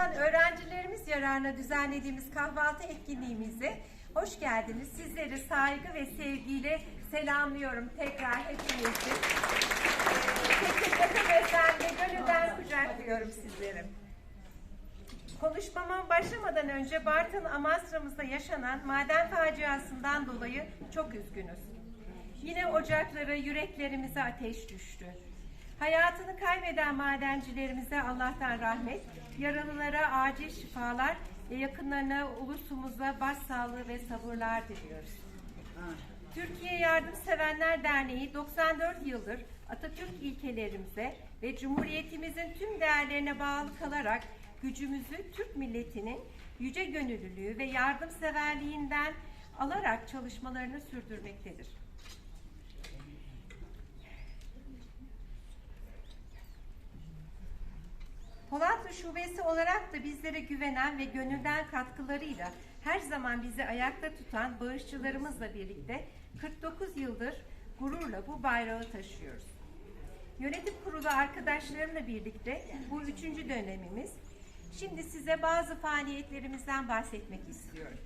olan öğrencilerimiz yararına düzenlediğimiz kahvaltı etkinliğimize hoş geldiniz. Sizleri saygı ve sevgiyle selamlıyorum tekrar hepinizi. Teşekkür ederim. Gönülden kucaklıyorum sizleri. Konuşmama başlamadan önce Bartın Amasra'mızda yaşanan maden faciasından dolayı çok üzgünüz. Yine ocaklara, yüreklerimize ateş düştü. Hayatını kaybeden madencilerimize Allah'tan rahmet, yaralılara acil şifalar ve yakınlarına ulusumuza başsağlığı ve sabırlar diliyoruz. Türkiye Yardımsevenler Derneği 94 yıldır Atatürk ilkelerimize ve Cumhuriyetimizin tüm değerlerine bağlı kalarak gücümüzü Türk milletinin yüce gönüllülüğü ve yardımseverliğinden alarak çalışmalarını sürdürmektedir. Polatlı Şubesi olarak da bizlere güvenen ve gönülden katkılarıyla her zaman bizi ayakta tutan bağışçılarımızla birlikte 49 yıldır gururla bu bayrağı taşıyoruz. Yönetim kurulu arkadaşlarımla birlikte bu üçüncü dönemimiz. Şimdi size bazı faaliyetlerimizden bahsetmek istiyorum.